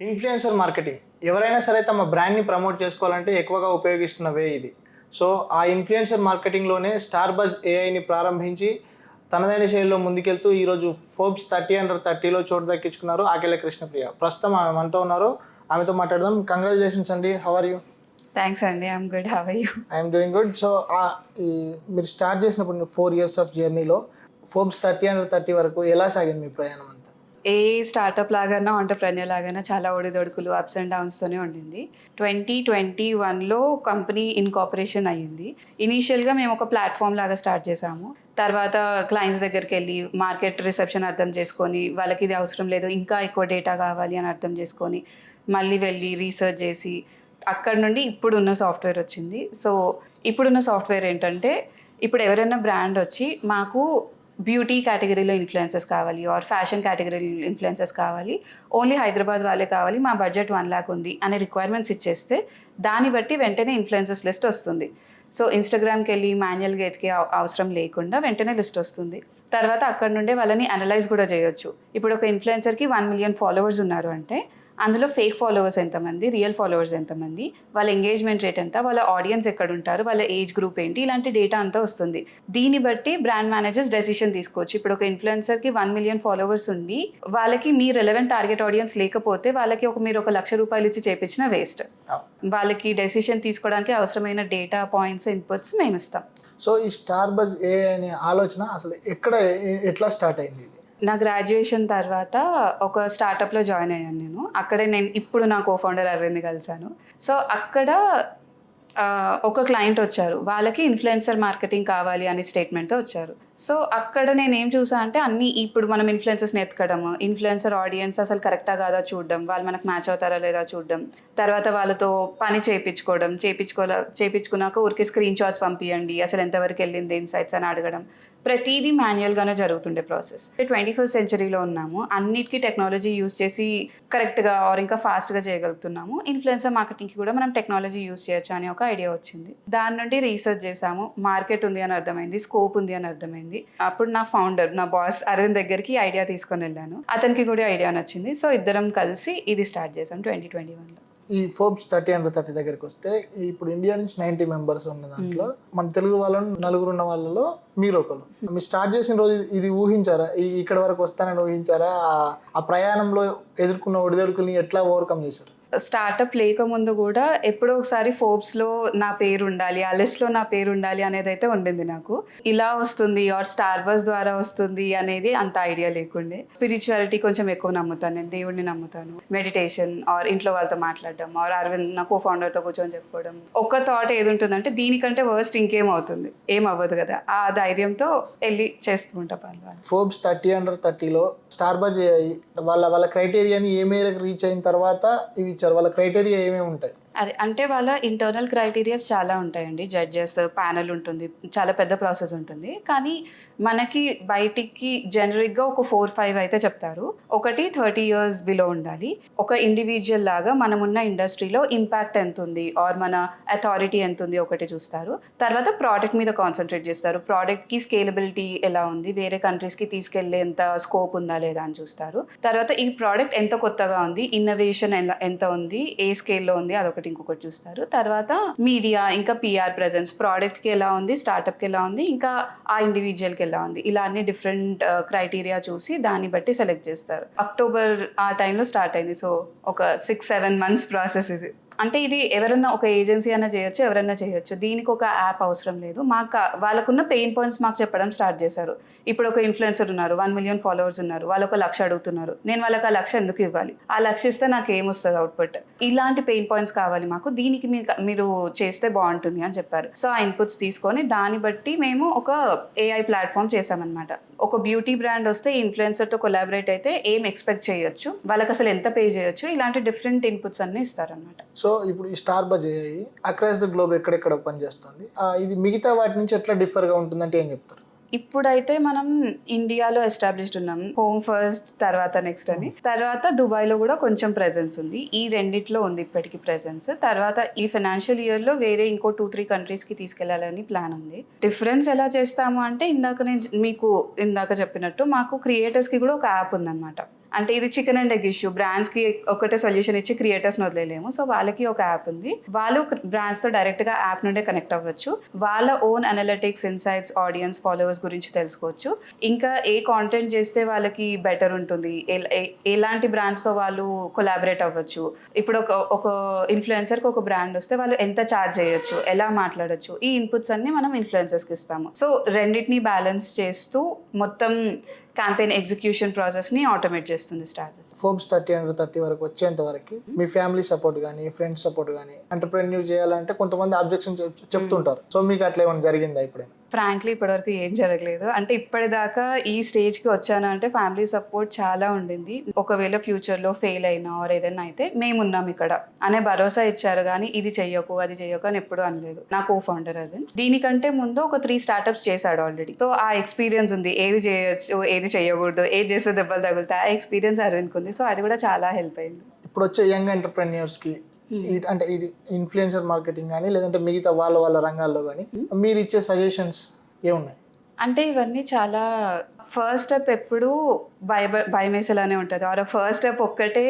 Influencer marketing. ఎవరైనా సరే తమ బ్రాండ్ని ప్రమోట్ చేసుకోవాలంటే ఎక్కువగా ఉపయోగిస్తున్న వే ఇది. సో ఆ ఇన్ఫ్లుయెన్సర్ మార్కెటింగ్లోనే స్టార్ బజ్ ఏఐని ప్రారంభించి తనదైన శైలిలో ముందుకెళ్తూ ఈరోజు ఫోర్బ్స్ థర్టీ అండర్ థర్టీలో చోటు దక్కించుకున్నారు ఆకెళ్ళ కృష్ణప్రియ. ప్రస్తుతం ఆమె మనతో ఉన్నారు. ఆమెతో మాట్లాడదాం. కంగ్రాచులేషన్స్ అండి. హౌ ఆర్ యూ థ్యాంక్స్ అండి. I'm good how you I'm doing good so మీరు స్టార్ట్ చేసినప్పుడు ఫోర్ ఇయర్స్ ఆఫ్ జర్నీలో ఫోర్బ్స్ థర్టీ అండర్ థర్టీ వరకు ఎలా సాగింది మీ ప్రయాణం ఏ స్టార్టప్ లాగానో ఆంటర్ప్రెన్యూర్ లాగానో చాలా ఒడిదొడుకులు అప్స్ అండ్ డౌన్స్తోనే ఉండింది. ట్వంటీ ట్వంటీ వన్లో కంపెనీ ఇన్కాపరేషన్ అయ్యింది. ఇనీషియల్గా మేము ఒక ప్లాట్ఫామ్ లాగా స్టార్ట్ చేసాము. తర్వాత క్లయింట్స్ దగ్గరికి వెళ్ళి మార్కెట్ రిసెప్షన్ అర్థం చేసుకొని వాళ్ళకి ఇది అవసరం లేదు ఇంకా ఎక్కువ డేటా కావాలి అని అర్థం చేసుకొని మళ్ళీ వెళ్ళి రీసెర్చ్ చేసి అక్కడ నుండి ఇప్పుడున్న సాఫ్ట్వేర్ వచ్చింది. సో ఇప్పుడున్న సాఫ్ట్వేర్ ఏంటంటే ఇప్పుడు ఎవరైనా బ్రాండ్ వచ్చి మాకు బ్యూటీ కేటగిరీలో ఇన్ఫ్లుయెన్సెస్ కావాలి ఆర్ ఫ్యాషన్ కేటగిరీ ఇన్ఫ్లుయెన్సెస్ కావాలి ఓన్లీ హైదరాబాద్ వాళ్ళే కావాలి మా బడ్జెట్ వన్ ల్యాక్ ఉంది అనే రిక్వైర్మెంట్స్ ఇచ్చేస్తే దాన్ని బట్టి వెంటనే ఇన్ఫ్లుయెన్సెస్ లిస్ట్ వస్తుంది. సో ఇన్స్టాగ్రామ్కి వెళ్ళి మాన్యువల్గా ఎతికే అవసరం లేకుండా వెంటనే లిస్ట్ వస్తుంది. తర్వాత అక్కడ నుండే వాళ్ళని అనలైజ్ కూడా చేయొచ్చు. ఇప్పుడు ఒక ఇన్ఫ్లుయెన్సర్కి వన్ మిలియన్ ఫాలోవర్స్ ఉన్నారు అంటే అందులో ఫేక్ ఫాలోవర్స్ ఎంతమంది రియల్ ఫాలోవర్స్ ఎంతమంది వాళ్ళ ఎంగేజ్మెంట్ రేట్ ఎంత వాళ్ళ ఆడియన్స్ ఎక్కడ ఉంటారు వాళ్ళ ఏజ్ గ్రూప్ ఏంటి ఇలాంటి డేటా అంతా వస్తుంది. దీన్ని బట్టి బ్రాండ్ మేనేజర్స్ డెసిషన్ తీసుకోవచ్చు. ఇప్పుడు ఒక ఇన్ఫ్లుయెన్సర్కి వన్ మిలియన్ ఫాలోవర్స్ ఉండి వాళ్ళకి మీ రెలవెంట్ టార్గెట్ ఆడియన్స్ లేకపోతే వాళ్ళకి ఒక మీరు ఒక లక్ష రూపాయలు ఇచ్చి చేపించిన వేస్ట్ వాళ్ళకి డెసిషన్ తీసుకోవడానికి అవసరమైన డేటా పాయింట్స్ ఇన్పుట్స్ మేము ఇస్తాం సో ఈ స్టార్ బజ్ ఏ అనే ఆలోచన అసలు ఎక్కడ ఎట్లా స్టార్ట్ అయింది? నా గ్రాడ్యుయేషన్ తర్వాత ఒక స్టార్టప్లో జాయిన్ అయ్యాను నేను. అక్కడే నేను ఇప్పుడు నా కో ఫౌండర్ అరవింద్ కలిశాను. సో అక్కడ ఒక క్లయింట్ వచ్చారు. వాళ్ళకి ఇన్ఫ్లుయెన్సర్ మార్కెటింగ్ కావాలి అనే స్టేట్మెంట్తో వచ్చారు. సో అక్కడ నేను ఏం చూసా అంటే అన్ని ఇప్పుడు మనం ఇన్ఫ్లుయెన్సర్స్ని ఎత్తుకడము ఇన్ఫ్లుయెన్సర్ ఆడియన్స్ అసలు కరెక్టా కాదా చూడడం వాళ్ళు మనకు మ్యాచ్ అవుతారా లేదా చూడడం తర్వాత వాళ్ళతో పని చేయించుకోవడం చేయించుకోలే చేయించుకున్నాక ఊరికి స్క్రీన్ షాట్స్ పంపించండి అసలు ఎంతవరకు వెళ్ళింది ఇన్సైట్స్ అని అడగడం. ప్రతిదీ మాన్యువల్గానే జరుగుతుండే ప్రాసెస్. ట్వంటీ ఫస్ట్ సెంచరీలో ఉన్నాము. అన్నిటికీ టెక్నాలజీ యూస్ చేసి కరెక్ట్గా ఆర్ ఇంకా ఫాస్ట్గా చేయగలుగుతున్నాము. ఇన్ఫ్లుయెన్సర్ మార్కెటింగ్కి కూడా మనం టెక్నాలజీ యూస్ చేయొచ్చు అని ఒక ఐడియా వచ్చింది. దాని నుండి రీసెర్చ్ చేసాము మార్కెట్ ఉంది అని అర్థమైంది. స్కోప్ ఉంది అని అర్థమైంది. అప్పుడు నా ఫౌండర్ నా బాస్ అరవింద్ దగ్గరికి ఐడియా తీసుకొని వెళ్ళాను. అతనికి కూడా ఐడియా నచ్చింది. సో ఇద్దరం కలిసి ఇది స్టార్ట్ చేసాం ట్వంటీ ట్వంటీ వన్లో. ఈ ఫోర్బ్స్ థర్టీ అండర్ థర్టీ దగ్గరికి వస్తే ఇప్పుడు ఇండియా నుంచి నైంటీ మెంబర్స్ ఉన్న దాంట్లో మన తెలుగు వాళ్ళని నలుగురు ఉన్న వాళ్ళలో మీరు ఒకరు. మీరు స్టార్ట్ చేసిన రోజు ఇది ఊహించారా? ఈ ఇక్కడ వరకు వస్తానని ఊహించారా? ఆ- ఆ ప్రయాణంలో ఎదుర్కొన్న ఒడిదొడుకుల్ని ఎట్లా ఓవర్కమ్ చేశారు? స్టార్టప్ లేకముందు కూడా ఎప్పుడో ఒకసారి ఫోర్బ్స్లో నా పేరు ఉండాలి ఆ లిస్ట్లో నా పేరు ఉండాలి అనేది అయితే ఉండింది నాకు. ఇలా వస్తుంది ఆర్ స్టార్ బస్ ద్వారా వస్తుంది అనేది అంత ఐడియా లేకుండే. స్పిరిచువాలిటీ కొంచెం ఎక్కువ నమ్ముతాను నేను దేవుడిని నమ్ముతాను. మెడిటేషన్ ఆర్ ఇంట్లో వాళ్ళతో మాట్లాడడం ఆర్ అరవింద్ నా కో ఫౌండర్తో కూర్చొని చెప్పుకోవడం. ఒక్క థాట్ ఏది ఉంటుందంటే దీనికంటే వర్స్ట్ ఇంకేం అవుతుంది? ఏం అవ్వదు కదా? ఆ ధైర్యంతో వెళ్ళి చేస్తూ ఉంటా పనులు ఫోర్బ్స్ థర్టీ అండర్ థర్టీలో స్టార్ బజ్ వాళ్ళ వాళ్ళ క్రైటీరియాని ఏ మేరకు రీచ్ అయిన తర్వాత ఇవి ఇచ్చారు. వాళ్ళ క్రైటీరియా ఏమేమి ఉంటాయి? అదే అంటే వాళ్ళ ఇంటర్నల్ క్రైటీరియాస్ చాలా ఉంటాయండి. జడ్జెస్ ప్యానల్ ఉంటుంది. చాలా పెద్ద ప్రాసెస్ ఉంటుంది. కానీ మనకి బయటికి జనరిక్గా ఒక ఫోర్ ఫైవ్ అయితే చెప్తారు. ఒకటి థర్టీ ఇయర్స్ బిలో ఉండాలి. ఒక ఇండివిజువల్ లాగా మనమున్న ఇండస్ట్రీలో ఇంపాక్ట్ ఎంత ఉంది? ఆర్ మన అథారిటీ ఎంత ఉంది? ఒకటి చూస్తారు. తర్వాత ప్రోడక్ట్ మీద కాన్సన్ట్రేట్ చేస్తారు. ప్రోడక్ట్కి స్కేలబిలిటీ ఎలా ఉంది? వేరే కంట్రీస్కి తీసుకెళ్ళేంత స్కోప్ ఉందా? లేదా? అని చూస్తారు. తర్వాత ఈ ప్రోడక్ట్ ఎంత కొత్తగా ఉంది? ఇన్నోవేషన్ ఎంత ఉంది? ఏ స్కేల్లో ఉంది? అదొకటి ఇంకొకటి చూస్తారు. తర్వాత మీడియా ఇంకా పిఆర్ ప్రజెన్స్ ప్రోడక్ట్కి ఎలా ఉంది స్టార్టప్కి ఎలా ఉంది ఇంకా ఆ ఇండివిజువల్కి ఎలా ఉంది ఇలా అన్ని డిఫరెంట్ క్రైటీరియా uh, చూసి దాన్ని బట్టి సెలెక్ట్ చేస్తారు. అక్టోబర్ ఆ టైంలో స్టార్ట్ అయింది. సో ఒక సిక్స్ సెవెన్ మంత్స్ ప్రాసెస్ ఇది. అంటే ఇది ఎవరన్నా ఒక ఏజెన్సీ అయినా చేయొచ్చు ఎవరన్నా చేయొచ్చు. దీనికి ఒక యాప్ అవసరం లేదు. మాకు వాళ్ళకున్న పెయిన్ పాయింట్స్ మాకు చెప్పడం స్టార్ట్ చేశారు. ఇప్పుడు ఒక ఇన్ఫ్లుయెన్సర్ ఉన్నారు వన్ మిలియన్ ఫాలోవర్స్ ఉన్నారు వాళ్ళు ఒక లక్ష అడుగుతున్నారు. నేను వాళ్ళకి ఆ లక్ష ఎందుకు ఇవ్వాలి? ఆ లక్ష ఇస్తే నాకు ఏమొస్తుంది అవుట్పుట్? ఇలాంటి పెయిన్ పాయింట్స్ కావాలి మాకు. దీనికి మీరు చేస్తే బాగుంటుంది అని చెప్పారు. సో ఆ ఇన్పుట్స్ తీసుకొని దాన్ని బట్టి మేము ఒక ఏఐ ప్లాట్ఫామ్ చేసామన్నమాట ఒక బ్యూటీ బ్రాండ్ వస్తే ఇన్ఫ్లుయెన్సర్తో కొలాబరేట్ అయితే ఏం ఎక్స్పెక్ట్ చేయొచ్చు? వాళ్ళకి అసలు ఎంత పే చేయొచ్చు? ఇలాంటి డిఫరెంట్ ఇన్పుట్స్ అన్ని ఇస్తారనమాట సో ఇప్పుడు ఈ star buzz across the globe ఎక్కడెక్కడ పనిచేస్తుంది? ఇది మిగతా వాటి నుంచి ఎట్లా డిఫర్గా ఉంటుందంటే ఏం చెప్తారు? ఇప్పుడైతే మనం ఇండియాలో ఎస్టాబ్లిష్డ్ ఉన్నాం. హోమ్ ఫస్ట్ తర్వాత నెక్స్ట్ అని. తర్వాత దుబాయ్లో కూడా కొంచెం ప్రెజెన్స్ ఉంది. ఈ రెండిట్లో ఉంది ఇప్పటికి ప్రెజెన్స్ తర్వాత ఈ ఫైనాన్షియల్ ఇయర్లో వేరే ఇంకో టూ త్రీ కంట్రీస్కి తీసుకెళ్ళాలని ప్లాన్ ఉంది. డిఫరెన్స్ ఎలా చేస్తాము అంటే ఇందాక నేను మీకు ఇందాక చెప్పినట్టు మాకు క్రియేటర్స్కి కూడా ఒక యాప్ ఉందన్నమాట. అంటే ఇది చికెన్ అండ్ ఎగ్ ఇష్యూ బ్రాండ్స్కి ఒకటే సొల్యూషన్ ఇచ్చి క్రియేటర్స్ని వదిలేము సో వాళ్ళకి ఒక యాప్ ఉంది. వాళ్ళు బ్రాండ్స్తో డైరెక్ట్గా యాప్ నుండే కనెక్ట్ అవ్వచ్చు. వాళ్ళ own analytics insights audience followers గురించి తెలుసుకోవచ్చు. ఇంకా ఏ కాంటెంట్ చేస్తే వాళ్ళకి బెటర్ ఉంటుంది? ఎలాంటి బ్రాండ్స్తో వాళ్ళు కొలాబరేట్ అవ్వచ్చు? ఇప్పుడు ఒక ఒక ఇన్ఫ్లుయెన్సర్కి ఒక బ్రాండ్ వస్తే వాళ్ళు ఎంత చార్జ్ చేయొచ్చు? ఎలా మాట్లాడొచ్చు? ఈ ఇన్పుట్స్ అన్ని మనం ఇన్ఫ్లుయెన్సర్స్కి ఇస్తాము. సో రెండింటిని బ్యాలెన్స్ చేస్తూ మొత్తం క్యాంపెయిన్ ఎగ్జిక్యూషన్ ప్రాసెస్ని ఆటోమేట్ చేస్తుంది status Forbes thirty under thirty వరకు వచ్చేంత వరకు మీ ఫ్యామిలీ సపోర్ట్ కానీ ఫ్రెండ్స్ సపోర్ట్ కానీ ఎంటర్ప్రెన్యూర్ చేయాలంటే కొంతమంది అబ్జెక్షన్ చెప్తుంటారు. సో మీకు అట్లా ఏమైనా జరిగిందా ఇప్పుడైనా ఫ్రాంక్లీ ఇప్పటివరకు ఏం జరగలేదు. అంటే ఇప్పటిదాకా ఈ స్టేజ్కి వచ్చాను అంటే ఫ్యామిలీ సపోర్ట్ చాలా ఉండింది. ఒకవేళ ఫ్యూచర్లో ఫెయిల్ అయినా ఆర్ ఏదైనా అయితే మేము ఉన్నాం ఇక్కడ. అనే భరోసా ఇచ్చారు కానీ ఇది చెయ్యకు అది చెయ్యకు అని ఎప్పుడు అనలేదు. నా కో ఫౌండర్ అరవింద్. దీనికంటే ముందు ఒక త్రీ స్టార్టప్స్ చేశాడు ఆల్రెడీ సో ఆ ఎక్స్పీరియన్స్ ఉంది. ఏది చేయొచ్చు ఏది చేయకూడదు ఏది చేస్తే దెబ్బలు తగులుతాయి ఆ ఎక్స్పీరియన్స్ అరవింద్కి ఉంది. సో అది కూడా చాలా హెల్ప్ అయింది. ఇప్పుడు వచ్చే యంగ్ ఎంటర్ప్రెన్యూర్స్కి అంటే ఇది ఇన్ఫ్లుయెన్సర్ మార్కెటింగ్ కానీ లేదంటే మిగతా వాళ్ళ వాళ్ళ రంగాల్లో కానీ మీరు ఇచ్చే సజెషన్స్ ఏమున్నాయి? అంటే ఇవన్నీ చాలా ఫస్ట్ స్టెప్ ఎప్పుడు భయ భయమేసేలానే ఉంటుంది. ఆర్ ఫస్ట్ స్టెప్ ఒక్కటే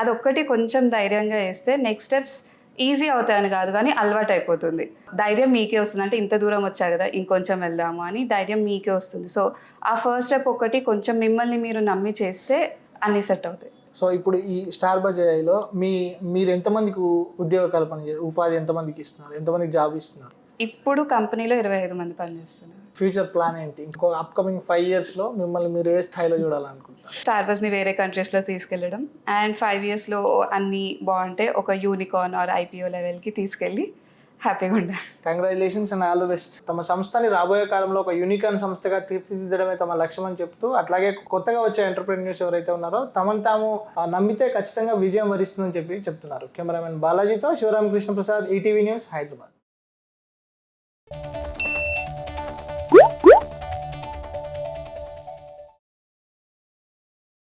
అదొక్కటి కొంచెం ధైర్యంగా వేస్తే నెక్స్ట్ స్టెప్స్ ఈజీ అవుతాయని కాదు కానీ అలవాటు అయిపోతుంది. ధైర్యం మీకే వస్తుంది. అంటే ఇంత దూరం వచ్చా కదా ఇంకొంచెం వెళ్దాము అని ధైర్యం మీకే వస్తుంది. సో ఆ ఫస్ట్ స్టెప్ ఒకటి కొంచెం మిమ్మల్ని మీరు నమ్మి చేస్తే అన్నీ సెట్ అవుతాయి. సో ఇప్పుడు ఈ స్టార్ బజాయిలో మీ మీరు ఎంతమందికి ఉద్యోగ కల్పన ఉపాధి ఎంతమందికి ఇస్తున్నారు? ఎంతమందికి జాబ్ ఇస్తున్నారు? ఇప్పుడు కంపెనీలో ఇరవై ఐదు మంది పనిచేస్తున్నారు. ఫ్యూచర్ ప్లాన్ ఏంటి? ఇంకో అప్కమింగ్ ఫైవ్ ఇయర్స్లో మిమ్మల్ని మీరు ఏ స్థాయిలో చూడాలనుకుంటున్నారు? స్టార్ బస్ని వేరే కంట్రీస్లో తీసుకెళ్ళడం. అండ్ ఫైవ్ ఇయర్స్లో అన్నీ బాగుంటే ఒక యూనికార్న్ ఆర్ ఐపీఓ లెవెల్కి తీసుకెళ్ళి హ్యాపీగా ఉండాలి congratulations and all the best తమ సంస్థని రాబోయే కాలంలో ఒక యూనికాన్ సంస్థగా తీర్చిదిద్దడమే తమ లక్ష్యం అని చెప్తూ అట్లాగే కొత్తగా వచ్చే ఎంటర్ప్రెన్యూర్స్ ఎవరైతే ఉన్నారో తమను తాము నమ్మితే ఖచ్చితంగా విజయం వరిస్తుందని చెప్పి చెప్తున్నారు. కెమెరామెన్ బాలాజీతో శివరామకృష్ణ ప్రసాద్ ఈటీవీ న్యూస్ హైదరాబాద్